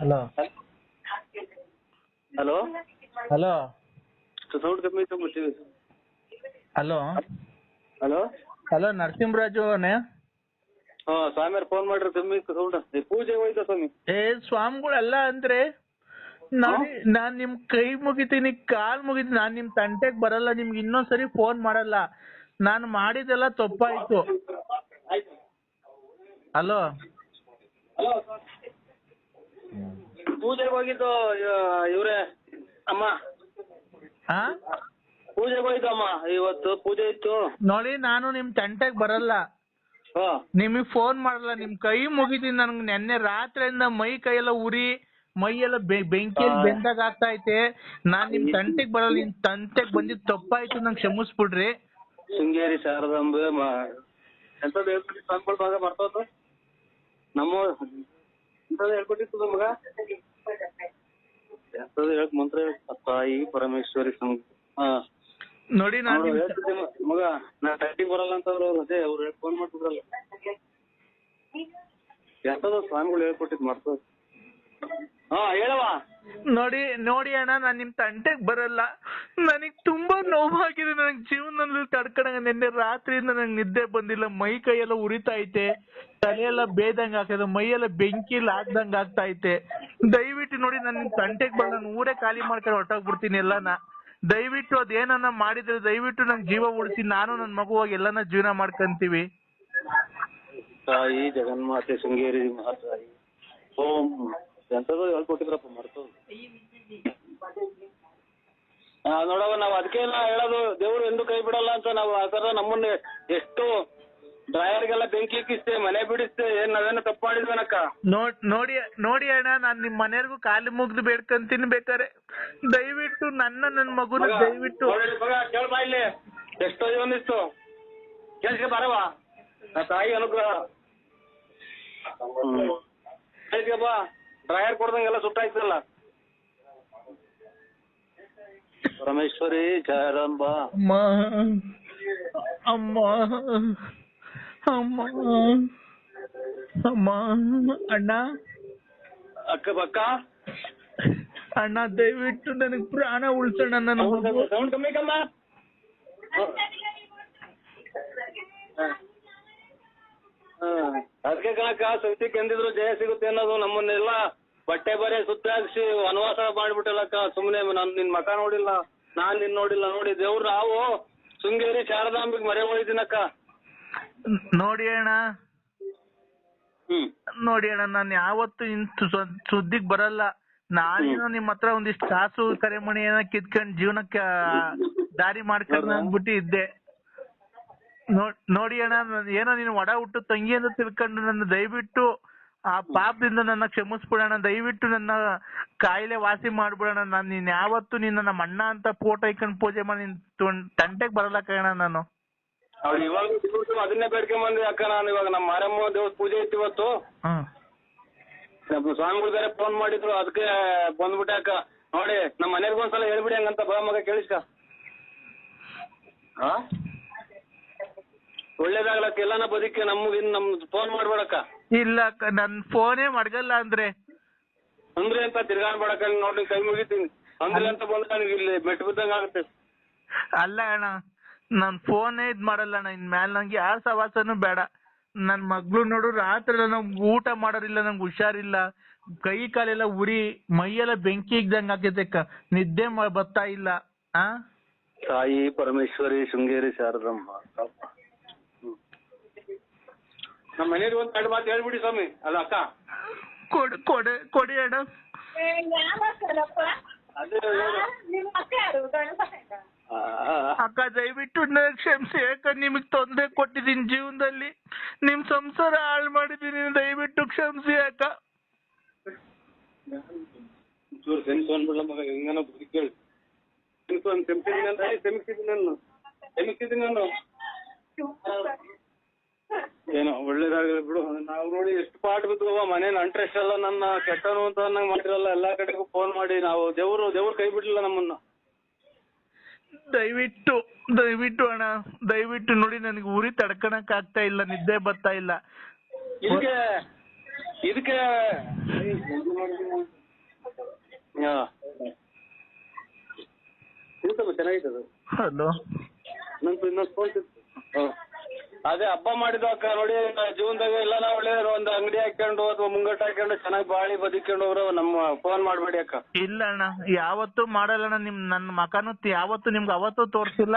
Hello hello hello sound ಕಮ್ಮಿ ಐತೆ hello hello hello Narasimharaju ಅವನೇ ಹಾ ಫೋನ್ ಮಾಡ್ರಿ ಕಮ್ಮಿ ಸೌಂಡ್ ಪೂಜೆ ಹೋಯ್ತಾ ಸ್ವಾಮಿ? ಏ ಸ್ವಾಮಿಗಳೆಲ್ಲ ಅಂದ್ರೆ ನಾನ್ ನಿಮ್ ಕೈ ಮುಗಿತೀನಿ ಕಾಲ್ ಮುಗಿತೀನಿ ನಾನ್ ನಿಮ್ ತಂಟೆಗ್ ಬರಲ್ಲ ನಿಮ್ಗೆ ಇನ್ನೊಂದ್ಸರಿ ಫೋನ್ ಮಾಡಲ್ಲ. ನಾನು ಮಾಡಿದೆಲ್ಲ ತಪ್ಪಾಯ್ತು. ಹಲೋ ಪೂಜೆಗೆ ಹೋಗಿದ್ದು ಇವ್ರೆ ಅಮ್ಮ. ಹಾ? ಪೂಜೆಗೆ ಹೋಯ್ತು ಅಮ್ಮ ಇವತ್ತು ಪೂಜೆ ಇತ್ತು. ನೋಡಿ ನಾನು ನಿಮ್ ತಂಟೆಗ್ ಬರಲ್ಲ. ಹಾ. ನಿಮಗ್ ಫೋನ್ ಮಾಡಲ್ಲ ನಿಮ್ ಕೈ ಮುಗಿತೀನಿ ನನ್ಗೆ ನೆನ್ನೆ ರಾತ್ರಿಯಿಂದ ಮೈ ಕೈಯೆಲ್ಲ ಉರಿ ಮೈಯೆಲ್ಲ ಎಲ್ಲ ಬೆಂಕಿಯಲ್ಲಿ ಬೆಂದಾಗ ಆಗ್ತಾ ಐತೆ. ನಾನ್ ನಿಮ್ ತಂಟೆಗ್ ಬರಲ್ಲ ನಿಮ್ ತಂಟೆಗ್ ಬಂದಿದ್ ತಪ್ಪಾಯ್ತು ನಂಗೆ ಕ್ಷಮಿಸ್ಬಿಡ್ರಿ. ಶೃಂಗೇರಿ ಶಾರದಾಂಬೆ ಎಂತ ದೇವಸ್ಥಾನ ಮರ್ತೋದು ನಮ್ಮ ಹೇಳ್ಕೊಟ್ಟಿತ್ತು ಮಗ ಎಂತದ್ದು ಹೇಳ್ ಮಂತ್ರ ತಾಯಿ ಪರಮೇಶ್ವರಿ ನೋಡಿ ನಾನು ಮಗ ನಾ ಟೈಟಿಗೆ ಬರಲ್ಲ ಅಂತ ಅವ್ರು ಅದೇ ಅವ್ರು ಹೇಳ್ ಫೋನ್ ಮಾಡ್ತಿದ್ರಲ್ಲ. ಎಂತದ ಸ್ವಾಮಿಗಳು ಹೇಳ್ಕೊಟ್ಟಿದ್ ಮಾಡ್ತದ ಹಾ ಹೇಳವ ನೋಡಿ ನೋಡಿ ಅಣ್ಣ, ನಾನ್ ನಿಮ್ ತಂಟೆಗ್ ಬರಲ್ಲ. ನನಗೆ ತುಂಬಾ ನೋವಾಗಿದೆ. ನನಗೆ ಜೀವನದಲ್ಲಿ ತಡ್ಕೊಳಂಗ ನಿನ್ನೆ ರಾತ್ರಿಯಿಂದ ನನಗೆ ನಿದ್ದೆ ಬಂದಿಲ್ಲ. ಮೈ ಕೈಯೆಲ್ಲ ಉರಿತಾ ಐತೆ. ತಲೆಯೆಲ್ಲ ಬೇದಂಗ ಆಗ್ತದೆ. ಮೈಯೆಲ್ಲ ಬೆಂಕಿ ಲಾಗ್ದಂಗ ಆಗ್ತಾ ಐತೆ. ದಯವಿಟ್ಟು ನೋಡಿ, ನಾನು ನಿಮ್ ತಂಟೆಗೆ ಬರಲ್ಲ ನಾನು ಊರೇ ಖಾಲಿ ಮಾಡ್ಕೊಂಡು ಹೊರಟೋಗ್ಬಿಡ್ತೀನಿ ಎಲ್ಲಾನ. ದಯವಿಟ್ಟು ಅದೇನನ್ನ ಮಾಡಿದ್ರೆ, ದಯವಿಟ್ಟು ನನ್ ಜೀವ ಉಳಿಸಿ. ನಾನು ನನ್ ಮಗುವಾಗಿ ಎಲ್ಲಾನ ಜೀವನ ಮಾಡ್ಕಂತೀವಿ. ತಾಯಿ ಜಗನ್ಮಾತೆ ಶೃಂಗೇರಿ ಮಹಾತಾಯಿ. ಓಂ ಎಂತದೋ ಹೇಳ್ಕೊಟ್ಟಿದ್ರಪ್ಪ ಮರ್ತದ ಹಾ ನೋಡವ ನಾವ್ ಅದಕ್ಕೆ ಹೇಳೋದು ದೇವ್ರು ಎಂದು ಕೈ ಬಿಡಲ್ಲ ಅಂತ ನಾವು ಆ ತರ ನಮ್ಮನ್ನ ಎಷ್ಟು ಡ್ರೈವರ್ಗೆಲ್ಲ ಬೆಂಕಿ ಇಕ್ಕಿಸ್ತೆ ಮನೆ ಬಿಡಿಸ್ತೆ ಏನ್ ನಾವೇನು ತಪ್ಪು ಮಾಡಿದ್ವನಕ್ಕ? ನೋಡ್ ನೋಡಿ ನೋಡಿ ಅಣ್ಣ ನಾನ್ ನಿಮ್ ಮನೆಯವ್ರಿಗೂ ಕಾಲು ಮುಗ್ದು ಬೇಡ್ಕೊಂತೀನಿ ಬೇಕಾರೆ ದಯವಿಟ್ಟು ನನ್ನ ನನ್ ಮಗುನ ದಯವಿಟ್ಟು. ಕೇಳ ಬಾ ಇಲ್ಲಿ. ಎಷ್ಟೋ ಒಂದಿಷ್ಟು ಕೇಳಿಸ್ಕೆ ಬರವಾ ನಾ ತಾಯಿ ಅನುಗ್ರಹ. ಕೇಳಿಸ್ಕೆ ಬಾ. ಡ್ರೈವರ್ ಕೊಡ್ದಂಗೆಲ್ಲ ಸುಟ್ಟಾಯ್ತಲ್ಲ. ಪರಮೇಶ್ವರಿ ಜಯರಂಬ. ಅಮ್ಮ ಅಮ್ಮ ಅಮ್ಮ ಅಮ್ಮ ಅಣ್ಣ. ಅಕ್ಕ ಪಕ್ಕ ಅಣ್ಣ ದಯವಿಟ್ಟು ನನಗ್ ಪ್ರಾಣ ಉಳ್ಸೋಣ ನನ್ನ ಸೌಂಡ್ ಕಮ್ಮಿ ಕಮ್ಮ. ಅದಕ್ಕೆ ಸುತ್ತಿ ಕೆಂದಿದ್ರು ಜಯ ಸಿಗುತ್ತೆ ಅನ್ನೋದು ನಮ್ಮನ್ನೆಲ್ಲ ಬಟ್ಟೆ ಬರೆ ಸುತ್ತಾಕ್ಸಿ ವನವಾಸ ಮಾಡ್ಬಿಟ್ಟಲ್ಲಕ್ಕ ಸುಮ್ನೆ ನಾನ್ ನಿನ್ ಮಕ ನೋಡಿಲ್ಲ ನಾನ್ ನಿನ್ ನೋಡಿಲ್ಲ ನೋಡಿ. ದೇವ್ರು ನಾವು ಶೃಂಗೇರಿ ಶಾರದಾಂಬಿಗೆ ಮರೆ ಹೋಗಿದ್ದೀನಕ್ಕ ನೋಡಿ ಅಣ್ಣ. ಹ್ಮ್. ನೋಡಿ ಅಣ್ಣ ನಾನು ಯಾವತ್ತು ಸುದ್ದಿಗ್ ಬರಲ್ಲ. ನಾನೇನೋ ನಿಮ್ ಹತ್ರ ಒಂದಿಷ್ಟು ಕಾಸು ಕರೆಮಣಿ ಏನೋ ಕಿತ್ಕೊಂಡ್ ಜೀವನಕ್ಕೆ ದಾರಿ ಮಾಡ್ಕೊಂಡು ಅಂದ್ಬಿಟ್ಟು ಇದ್ದೆ. ನೋಡ್- ನೋಡಿ ಅಣ್ಣ ನಾನ್ ಏನೋ ನೀನು ಒಡ ಹುಟ್ಟು ತಂಗಿ ಅಂತ ತಿಳ್ಕೊಂಡು ನನ್ನ ದಯವಿಟ್ಟು ಆ ಪಾಪದಿಂದ ನನ್ನ ಕ್ಷಮಿಸ್ಬಿಡೋಣ ದಯವಿಟ್ಟು ನನ್ನ ಕಾಯಿಲೆ ವಾಸಿ ಮಾಡ್ಬಿಡೋಣ. ನಾನು ನೀನ್ ಯಾವತ್ತು ನೀನ್ ನಮ್ಮ ಅಣ್ಣ ಅಂತ ಫೋಟೋ ಇಕ್ಕೊಂಡು ಪೂಜೆ ಮಾಡಿ ನಿನ್ ಬರಲಕ್ಕ ತಂಟೆಗ್ ಬರಲ್ಲ ಕಣ ನಾನು. ಅವ್ರು ಇವಾಗ ದೇವ್ರು ಅದನ್ನೇ ಬೇಡ್ಕೊಂಡ್ ಬಂದ್ವಿ ಅಕ್ಕ ನಾನು ಇವಾಗ ನಮ್ಮ ಮಾರಮ್ಮ ದೇವ್ರ ಪೂಜೆ ಇತ್ತು ಇವತ್ತು. ಸ್ವಾಮಿಗಳು ಬೇರೆ ಫೋನ್ ಮಾಡಿದ್ರು ಅದಕ್ಕೆ ಬಂದ್ಬಿಟ್ಟೆ ಅಕ್ಕ. ನೋಡಿ ನಮ್ಮ ಮನೆಗೆ ಒಂದ್ಸಲ ಹೇಳ್ಬಿಡಿ ಹಂಗಂತ ಬಾ ಮಗ ಕೇಳಿಸ್ಕ. ಹಾ? ಒಳ್ಳೇದಾಗ್ಲಕ್ಕ ಎಲ್ಲಾನ ಬದುಕಿ ನಮ್ಗೆ ಇನ್ ನಮ್ ಫೋನ್ ಮಾಡ್ಬೇಡಕ್ಕ. ಇಲ್ಲ ಅಕ್ಕ ನನ್ ಫೋನೇ ಮಡ್ಗಲ್ಲ ಅಂದ್ರೆ. ಅಂದ್ರೆ ಅಂತ ತಿರ್ಗಾಡ್ಬೇಡಕ್ಕ ನೀನ್ ನೋಡಿ ಕೈ ಮುಗಿತೀನಿ. ಅಂದ್ರೆ ಅಂತ ಬಂದ್ರೆ ನನಗೆ ಇಲ್ಲಿ ಮೆಟ್ಟು ಬಿದ್ದಂಗ ಆಗುತ್ತೆ. ಅಲ್ಲ ಅಣ್ಣ ನಾನ್ ಫೋನೇ ಇದ್ ಮಾಡಲ್ಲ ಅಣ್ಣ ಇನ್ ಮ್ಯಾಲ್ ನಂಗೆ ಯಾರ ಸವಾಸನು ಬೇಡ. ನನ್ ಮಗ್ಳು ನೋಡು ರಾತ್ರಿ ನಂಗ್ ಊಟ ಮಾಡೋರಿಲ್ಲ ನಂಗ್ ಹುಷಾರಿಲ್ಲ. ಕೈ ಕಾಲೆಲ್ಲ ಉರಿ ಮೈಯೆಲ್ಲ ಬೆಂಕಿ ಇದ್ದಂಗ್ ಆಗೈತೆ ಅಕ್ಕ. ನಿದ್ದೆ ಬತ್ತಾ ಬರ್ತಾ ಇಲ್ಲ. ಆ? ತಾಯಿ ಪರಮೇಶ್ವರಿ ಶೃಂಗೇರಿ ಶಾರದಮ್ಮ. ನಮ್ಮ ಮನೆಯವ್ರಿಗೆ ಒಂದ್ ಎರಡು ಮಾತು ಹೇಳ್ಬಿಡಿ ಸ್ವಾಮಿ. ಅಲ್ಲ ಅಕ್ಕ? ಕೊಡು ಕೊಡು ಕೊಡಿ ಅಣ್ಣ. ಅಕ್ಕ ದಯವಿಟ್ಟು ಕ್ಷಮಿಸಿ. ಯಾಕ ನಿಮಗ್ ತೊಂದ್ರೆ ಕೊಟ್ಟಿದ್ದೀನಿ ಜೀವನದಲ್ಲಿ. ನಿಮ್ ಸಂಸಾರ ಹಾಳು ಮಾಡಿದೀನಿ ದಯವಿಟ್ಟು ಕ್ಷಮಿಸಿ ಅಕ್ಕ. ಚೂರು ಸೆನ್ಸ್ ಅಂದ್ಬಿಡ್ಲ ಮಗ. ಹೆಂಗನ ಬುದ್ಧಿ ಕೇಳಿ. ಸೆನ್ಸ್ ಒಂದು ತೆಮ್ಸಿದ್ದೀನಿ ಅಂತ ತೆಮಿಸಿದ್ದೀನಿ ನಾನು ತೆಮಿಸಿದ್ದೀನಿ ನಾನು ಏನೋ ಒಳ್ಳೇದಾಗಲಿ ಬಿಡು. ನಾವು ನೋಡಿ ಎಷ್ಟು ಪಾಠ ಬಿದ್ದವ ಮನೆ ಅಂಟ್ರೆಸ್ಟ್ ಎಲ್ಲ ನನ್ನ ಕೆಟ್ಟನು ಅಂತ ಅನ್ನಂಗ್ ಮಾಡಿರಲ್ಲ ಎಲ್ಲಾ ಕಡೆಗೂ ಫೋನ್ ಮಾಡಿ ನಾವು ದೇವ್ರು ದೇವ್ರು ಕೈ ಬಿಡ್ಲಿಲ್ಲ ನಮ್ಮನ್ನ. ದಯವಿಟ್ಟು ದಯವಿಟ್ಟು ಅಣ್ಣ ದಯವಿಟ್ಟು ನೋಡಿ ನನಗೆ ಉರಿ ತಡ್ಕಣಕ್ ಆಗ್ತಾ ಇಲ್ಲ ನಿದ್ದೆ ಬರ್ತಾ ಇಲ್ಲ. ಇದಕ್ಕೆ ಇದಕ್ಕೆ ಅದು. ಹಲೋ. ನನ್ನ ಇನ್ನೊಂದು ಫೋನ್ ಅದೇ ಹಬ್ಬ ಅಕ್ಕ ನೋಡಿ ಜೀವನದಾಗ ಇಲ್ಲ ನಾವು ಒಳ್ಳೆ ಒಂದು ಅಂಗಡಿ ಹಾಕೊಂಡು ಅಥವಾ ಮುಂಗಟ್ಟು ಹಾಕೊಂಡು ಚೆನ್ನಾಗಿ ಬಾಳಿ ಬದುಕೊಂಡು ಹೋಗ್ರು ನಮ್ಮ ಫೋನ್ ಮಾಡಬೇಡಿ ಅಕ್ಕ. ಇಲ್ಲ ಅಣ್ಣ ಯಾವತ್ತೂ ಮಾಡಲ್ಲ ಅಣ್ಣ ನಿಮ್ ನನ್ನ ಮಕನು ಯಾವತ್ತು ನಿಮ್ಗೆ ಅವತ್ತು ತೋರ್ಸಿಲ್ಲ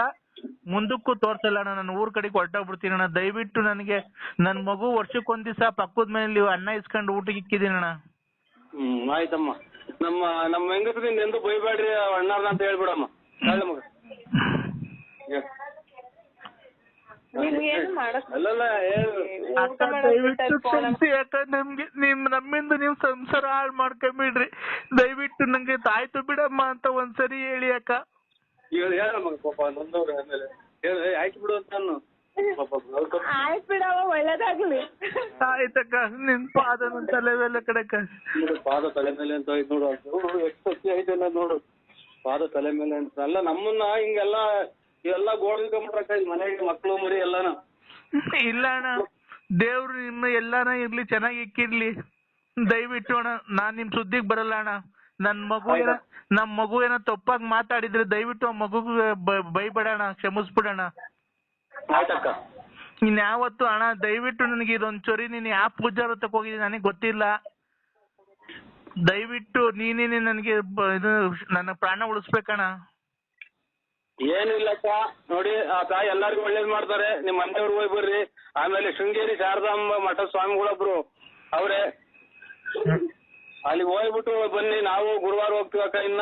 ಮುಂದಕ್ಕೂ ತೋರ್ಸಲ್ಲ ಅಣ್ಣ ನಾನು ಊರ್ ಕಡೆಗೆ ಹೊರಟೋಗ್ಬಿಡ್ತೀನಿ ಅಣ್ಣ. ದಯವಿಟ್ಟು ನನಗೆ ನನ್ ಮಗು ವರ್ಷಕ್ಕೊಂದ್ ದಿವಸ ಪಕ್ಕದ ಮನೇಲಿ ಅನ್ನ ಇಸ್ಕೊಂಡು ಊಟಕ್ಕೆ ಇಕ್ಕಿದೀನಿ ಅಣ್ಣ. ಹ್ಮ್ ಆಯ್ತಮ್ಮ. ನಮ್ಮ ನಮ್ಮ ಹೆಂಗಸ್ರಿಂದ ಎಂದು ಬೈಬೇಡ್ರಿ ಅಣ್ಣಾರ್ನ ಅಂತ ಹೇಳ್ಬಿಡಮ್ಮ. ಹೇಳ ಮಗ ನಿಮ್ಗೇನು ಮಾಡಕ್ ಅಲ್ಲಲ್ಲ ಹೇಳು ಊಟ ಅಕ್ಕ ಮಾಡೋದ್ ದಯವಿಟ್ಟು ಕ್ಷಮಿಸಿ ಅಕ್ಕ ನಮ್ಗೆ ನಿಮ್ ನಮ್ಮಿಂದ ನೀವು ಸಂಸಾರ ಹಾಳು ಮಾಡ್ಕೊಂಬಿಡ್ರಿ. ದಯವಿಟ್ಟು ನಂಗೆ ತಾಯ್ತು ಬಿಡಮ್ಮ ಅಂತ ಒಂದ್ಸರಿ ಹೇಳಿ ಅಕ್ಕ. ಹೇಳು ಹೇಳಮ್ಮ ಪಾಪ ನೊಂದವ್ರೆ ಆಮೇಲೆ. ಆಯ್ತು ಬಿಡು ಅಂತ ಅವ್ರ್ ಆಯ್ತ್ ಬಿಡವ ಒಳ್ಳೇದಾಗ್ಲಿ. ಆಯ್ತಕ್ಕ ನಿನ್ ಪಾದ ನನ್ ತಲೆ ಮೇಲೆ ಕಡೆಕ್ಕ ನೋಡು ಪಾದ ತಲೆ ಮೇಲೆ ಅಂತ ಐತ್ ನೋಡು. ಅದು ನೋಡು ಎಷ್ಟು ಸತ್ಯ ಐತೆ ನೋಡು. ಪಾದ ತಲೆ ಮೇಲೆ ಅಂತ ಅಲ್ಲ ನಮ್ಮನ್ನ ಹಿಂಗೆಲ್ಲ ಇವೆಲ್ಲ ಗೋಡೆ ಇಲ್ಲಿ ಮನೆಗೆ ಮಕ್ಕಳು ಮರಿ ಎಲ್ಲಾನು. ಇಲ್ಲ ಅಣ್ಣ. ದೇವ್ರು ನಿಮ್ಮ ಎಲ್ಲಾನ ಇರ್ಲಿ ಚೆನ್ನಾಗಿ ಇಕ್ಕಿರ್ಲಿ. ದಯವಿಟ್ಟು ಅಣ್ಣ ನಾನ್ ನಿಮ್ ಸುದ್ದಿಗ್ ಬರಲ್ಲ ಅಣ್ಣ. ನನ್ ಮಗು ಏನ ನಮ್ ಮಗು ಏನೋ ತಪ್ಪಾಗಿ ಮಾತಾಡಿದ್ರೆ ದಯವಿಟ್ಟು ಆ ಮಗು ಬೈಬೇಡಣ ಕ್ಷಮಿಸ್ಬಿಡಣ ಆಯ್ತಕ್ಕ. ಇನ್ಯಾವತ್ತು ಅಣ್ಣ ದಯವಿಟ್ಟು ನನಗೆ ಇದೊಂದ್ ಚೊರಿ ನೀನ್ ಯಾವ ಪೂಜಾರ ತಕೋಗಿದ್ ಹೋಗಿದ್ದೀನಿ ನನಗೆ ಗೊತ್ತಿಲ್ಲ. ದಯವಿಟ್ಟು ನೀನೇನೆ ನನಗೆ ಇದು ನನ್ನ ಪ್ರಾಣ ಉಳಿಸ್ಬೇಕಣ್ಣ. ಏನಿಲ್ಲಕ್ಕ ನೋಡಿ ಆ ತಾಯಿ ಎಲ್ಲಾರ್ಗು ಒಳ್ಳೇದ್ ಮಾಡ್ತಾರೆ. ನಿಮ್ ಮನೆಯವ್ರು ಹೋಗಿ ಬರ್ರಿ. ಆಮೇಲೆ ಶೃಂಗೇರಿ ಶಾರದಾಂಬ ಮಠ ಸ್ವಾಮಿಗಳೊಬ್ರು ಅವ್ರೆ. ಅಲ್ಲಿಗೆ ಹೋಗ್ಬಿಟ್ಟು ಬನ್ನಿ ನಾವು ಗುರುವಾರ ಹೋಗ್ತೀವಕ್ಕ ಇನ್ನ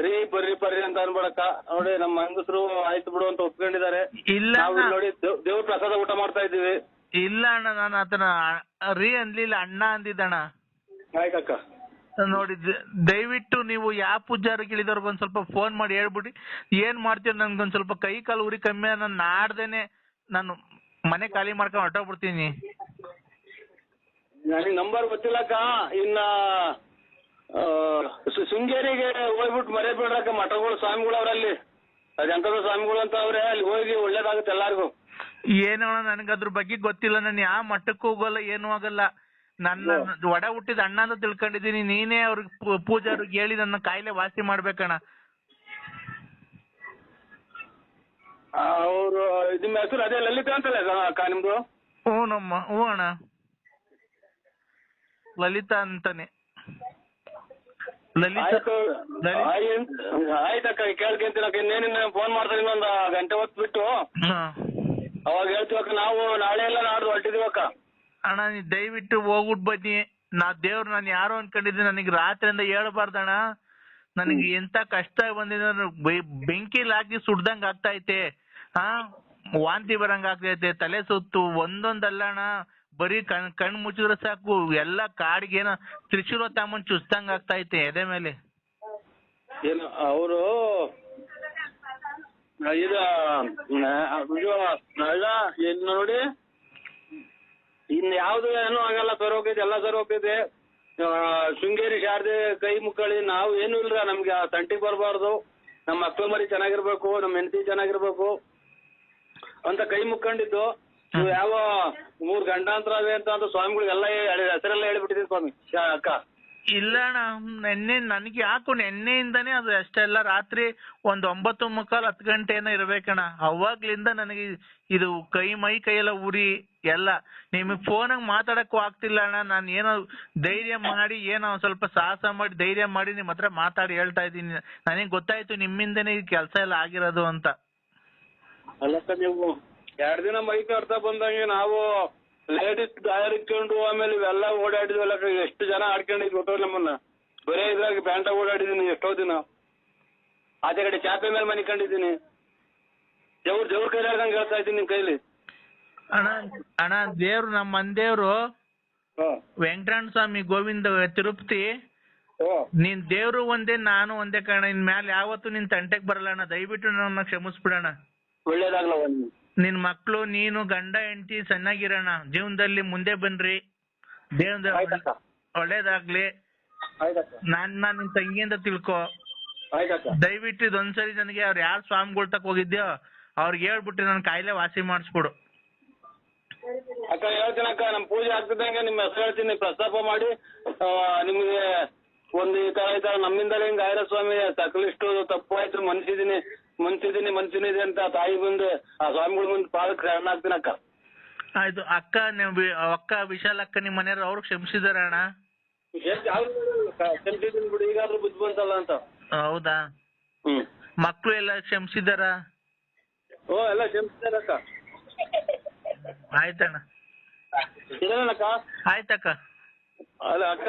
ರೀ ಬರ್ರಿ ಬರ್ರಿ ಅಂತ ಅನ್ಬೇಡಕ್ಕ. ನೋಡಿ ನಮ್ಮ ಹೆಂಗಸರು ಆಯ್ತು ಬಿಡು ಅಂತ ಒಪ್ಕೊಂಡಿದ್ದಾರೆ. ಇಲ್ಲ ನಾವು ಇಲ್ಲಿ ನೋಡಿ ದೇವ್- ದೇವ್ರ ಪ್ರಸಾದ ಊಟ ಮಾಡ್ತಾ ಇದ್ದೀವಿ. ಇಲ್ಲ ಅಣ್ಣ ನಾನು ಆತನ ರೀ ಅನ್ಲಿಲ್ಲ ಅಣ್ಣ ಅಂದಿದ್ದಣ್ಣ. ಆಯ್ತಕ್ಕ. ನೋಡಿ ದಯವಿಟ್ಟು ನೀವು ಯಾವ ಪೂಜಾರಿಗೆ ಇಳಿದವ್ರಿಗೆ ಒಂದ್ ಸ್ವಲ್ಪ ಫೋನ್ ಮಾಡಿ ಹೇಳ್ಬಿಡಿ. ಏನ್ ಮಾಡ್ತೀರ ಒಂದ್ ಸ್ವಲ್ಪ ಕೈ ಕಾಲು ಉರಿ ಕಮ್ಮಿ ನಾನು ನಾಡ್ದೇನೆ ನಾನು ಮನೆ ಖಾಲಿ ಮಾಡ್ಕೊಂಡು ಹೊರಟೋಗ್ಬಿಡ್ತೀನಿ. ನನಗೆ ನಂಬರ್ ಗೊತ್ತಿಲ್ಲಕ್ಕ. ಇನ್ನ ಶೃಂಗೇರಿಗೆ ಹೋಗ್ಬಿಟ್ಟು ಮರೆಯಬೇಡ್ರಕ್ಕ ಮಠಗಳು ಸ್ವಾಮಿಗಳು ಅವರಲ್ಲಿ. ಅದೆಂತದ ಸ್ವಾಮಿಗಳು ಅಂತ ಅವ್ರೆ ಅಲ್ಲಿ ಹೋಗಿ ಒಳ್ಳೇದಾಗುತ್ತೆ ಎಲ್ಲಾರ್ಗು. ಏನೋ ನನಗೆ ಅದ್ರ ಬಗ್ಗೆ ಗೊತ್ತಿಲ್ಲ. ನಾನು ಯಾವ ಮಠಕ್ಕೂ ಹೋಗಲ್ಲ ಏನೂ ಆಗಲ್ಲ. ನನ್ನ ಒಡ ಹುಟ್ಟಿದ ಅಣ್ಣ ಅಂತ ತಿಳ್ಕೊಂಡಿದ್ದೀನಿ. ನೀನೇ ಅವ್ರಿಗೆ ಪೂಜಾರಿ ಪೂಜಾರಿಗೆ ಹೇಳಿ ನನ್ನ ಕಾಯಿಲೆ ವಾಸಿ ಮಾಡ್ಬೇಕಣ್ಣ. ಅವರು ನಿಮ್ಮ ಹೆಸರು ಅದೇ ಲಲಿತಾ ಅಂತಲ್ಲ ಅಕ್ಕ ನಿಮ್ದು? ಹ್ಞೂ ನಮ್ಮ ಹ್ಞೂ ಅಣ್ಣ ಲಲಿತಾ ಅಂತಾನೆ ಆಯ್ತಕ್ಕ ಕೇಳ್ಕೊಂತೀನಕ್ಕ. ಇನ್ನೇನಿನ್ನ ಫೋನ್ ಮಾಡ್ತಾರೆ ಇನ್ನೊಂದು ಗಂಟೆ ಹೊತ್ತು ಬಿಟ್ಟು. ಅವಾಗ ಹೇಳ್ತೀವಕ್ಕ ನಾವು ನಾಳೆ ಎಲ್ಲ ನಾಡ್ದು ಹೊರಟಿದೀವಕ್ಕ ಅಣ್ಣ ನೀ ದಯವಿಟ್ಟು ಹೋಗ್ಬಿಟ್ಟು ಬನ್ನಿ. ನಾ ದೇವ್ರು ನಾನು ಯಾರು ಅನ್ಕೊಂಡಿದ್ದೀನಿ ನನಗೆ ರಾತ್ರಿಯಿಂದ ಹೇಳ್ಬಾರ್ದಣ್ಣ. ನನಗೆ ಎಂತ ಕಷ್ಟ ಬಂದಿದೆ ಬೆಂಕಿಲಿ ಹಾಕಿ ಸುಡ್ದಂಗ್ ಆಗ್ತೈತೆ. ಹಾ ವಾಂತಿ ಬರಂಗ್ ಆಗ್ತೈತೆ. ತಲೆ ಸುತ್ತು ಒಂದೊಂದಲ್ಲ ಅಣ್ಣ. ಬರೀ ಕಣ್ ಕಣ್ ಮುಚ್ಚಿದ್ರೆ ಸಾಕು. ಎಲ್ಲ ಕಾಡಿಗೆನ ತ್ರಿಶೂಲ ತಗೊಂಡ್ ಚುಚ್ದಂಗ್ ಐತೆ ಎದೆ ಮೇಲೆ. ಏನು ಅವರು ಇದು ನೋಡಿ. ಇನ್ ಯಾವ್ದು ಏನೂ ಆಗಲ್ಲ ಸರ್ ಹೋಗಿದೆ ಎಲ್ಲ ಸರ್ ಹೋಗಿದೆ ಶೃಂಗೇರಿ ಶಾರದೆ ಕೈ ಮುಕ್ಕಳಿ, ನಾವು ಏನು ಇಲ್ರ ನಮ್ಗೆ, ಆ ತಂಟಿಗೆ ಬರಬಾರ್ದು. ನಮ್ಮ ಮಕ್ಕಳು ಮರಿ ಚೆನ್ನಾಗಿರ್ಬೇಕು, ನಮ್ಮ ಹೆಂಡತಿ ಚೆನ್ನಾಗಿರ್ಬೇಕು. ಅಂತ ಕೈ ಮುಕ್ಕೊಂಡಿದ್ದು. ನೀವು ಯಾವ ಮೂರ್ ಗಂಡಾಂತರ ಅದೇ ಅಂತ ಸ್ವಾಮಿಗಳಿಗೆಲ್ಲ ಹೆಸರೆಲ್ಲ ಹೇಳ್ಬಿಟ್ಟಿದ್ದೀನಿ ಸ್ವಾಮಿ ಅಕ್ಕ. ಇಲ್ಲ ಅಣ್ಣ, ನೆನ್ನೆ ನನಗೆ ಯಾಕೋ ನೆನ್ನೆಯಿಂದನೇ ಅದು ಅಷ್ಟೆಲ್ಲ ರಾತ್ರಿ ಒಂದು ಒಂಬತ್ತು ಮುಕ್ಕಾಲು ಹತ್ತು ಗಂಟೆ ಏನೋ ಇರ್ಬೇಕಣ್ಣ. ಅವಾಗ್ಲಿಂದ ನನಗೆ ಇದು ಕೈ, ಮೈ, ಕೈಯೆಲ್ಲ ಉರಿ, ಎಲ್ಲ. ನಿಮಗೆ ಫೋನಾಗ ಮಾತಾಡಕ್ಕೂ ಆಗ್ತಿಲ್ಲ ಅಣ್ಣ. ನಾನು ಏನೋ ಧೈರ್ಯ ಮಾಡಿ, ಏನೋ ಒಂದ್ ಸ್ವಲ್ಪ ಸಾಹಸ ಮಾಡಿ, ಧೈರ್ಯ ಮಾಡಿ ನಿಮ್ಮ ಹತ್ರ ಮಾತಾಡಿ ಹೇಳ್ತಾ ಇದ್ದೀನಿ. ನನಗೆ ಗೊತ್ತಾಯ್ತು ನಿಮ್ಮಿಂದನೇ ಈ ಕೆಲಸ ಎಲ್ಲ ಆಗಿರೋದು ಅಂತ. ಅಲ್ಲಕ್ಕ ನೀವು ಎರಡು ದಿನ ಮೈ ಅರ್ಥ ಬಂದಂಗೆ ನಾವು ಲೇಡೀಸ್ ಇಟ್ಕೊಂಡು ಆಮೇಲೆ ಇವೆಲ್ಲ ಓಡಾಡಿದ್ವಲ್ಲ ಎಷ್ಟು ಜನ ಆಡ್ಕೊಂಡಿದ್ ಗೊತ್ತೋ ನಮ್ಮನ್ನ? ಬರೇ ಇದ್ರಾಗ ಬ್ಯಾಂಡ ಓಡಾಡಿದೀನಿ ಎಷ್ಟೋ ದಿನ. ಆಚೆ ಕಡೆ ಚಾಪೆ ಮೇಲೆ ಮನಿಕೊಂಡಿದ್ದೀನಿ ದೇವ್ರ ದೇವ್ರ ಕೈಲಿ ಆಗಂಗ್ ಹೇಳ್ತಾ ಇದ್ದೀನಿ ನಿಮ್ ಕೈಲಿ. ಅಣ್ಣ ಅಣ್ಣ ದೇವ್ರು ನಮ್ಮ ಮಂದೇವ್ರು. ವೆಂಕಟರಣ ಸ್ವಾಮಿ ಗೋವಿಂದ ತಿರುಪತಿ. ನೀನ್ ದೇವ್ರು ಒಂದೇ ನಾನು ಒಂದೇ ಕಾರಣ ಇನ್ ಮ್ಯಾಲ ಯಾವತ್ತು ನಿನ್ ತಂಟೆಗ್ ಬರಲ್ಲ ಅಣ್ಣ. ದಯವಿಟ್ಟು ನನ್ನ ಕ್ಷಮಿಸ್ಬಿಡಣ್ಣ. ಒಳ್ಳೇದಾಗ್ಲ ಒಂದು ನಿನ್ ಮಕ್ಳು ನೀನು ಗಂಡ ಹೆಂಡತಿ ಚೆನ್ನಾಗಿರೋಣ ಜೀವನದಲ್ಲಿ ಮುಂದೆ ಬನ್ರಿ. ದೇವ್ರ ಒಳ್ಳೇದಾಗ್ಲಿ. ನಾನ್ ನಾನ್ ನಿನ್ ತಂಗಿ ಅಂತ ತಿಳ್ಕೊ ಆಯ್ತಕ್ಕ ದಯವಿಟ್ಟು ಇದೊಂದ್ಸರಿ ನನಗೆ ಅವ್ರು ಯಾರು ಸ್ವಾಮಿಗಳ ತಕ ಹೋಗಿದ್ಯೋ ಅವ್ರಿಗೆ ಹೇಳ್ಬಿಟ್ಟು ನನ್ ಕಾಯಿಲೆ ವಾಸಿ ಮಾಡಿಸ್ಬಿಡು. ಅಕ್ಕ ಹೇಳ್ತೀನಿ ಅಕ್ಕ ನಮ್ ಪೂಜೆ ಆಗ್ತಿದ್ದಂಗೆ ನಿಮ್ಮ ಹೆಸರು ಹೇಳ್ತೀನಿ. ಪ್ರಸ್ತಾಪ ಮಾಡಿ. ನಿಮ್ಗೆ ಒಂದು ಈ ತರ ಈ ತರ ನಮ್ಮಿಂದಲೇ ಹಿಂಗ ಆಯ್ರ ಸ್ವಾಮಿ ಸಕಲಿಷ್ಟು ತಪ್ಪು ಆಯ್ತು ಮನ್ಸಿದೀನಿ. ಮನ್ಸಿದೀನಿ ಮನ್ಸಿನಿದೆ ಅಂತ ತಾಯಿ ಮುಂದೆ ಆ ಸ್ವಾಮಿಗಳ ಮುಂದೆ ಪಾದಕ್ಕೆ ಶರಣಾಗ್ತೀನಿ ಅಕ್ಕ. ಆಯ್ತು ಅಕ್ಕ ನೀವು ಅಕ್ಕ ವಿಶಾಲ್ ಅಕ್ಕ ನಿಮ್ಮ ಮನೆಯವ್ರು ಅವ್ರು ಕ್ಷಮಿಸಿದಾರ ಅಣ್ಣ? ಕ್ಷಮಿಸಿದೀನಿ ಬಿಡಿ ಈಗಾದ್ರೂ ಬುದ್ಧಿ ಬಂತಲ್ಲ ಅಂತ. ಹೌದಾ? ಹ್ಮ್. ಮಕ್ಳು ಎಲ್ಲ ಕ್ಷಮಿಸಿದಾರ? ಓ ಎಲ್ಲ ಕ್ಷಮಿಸಿದಾರ ಅಕ್ಕ. ಆಯ್ತಣ್ಣ. ಇದೇನಕ್ಕ ಆಯ್ತಕ್ಕ. ಅಲ್ಲ ಅಕ್ಕ.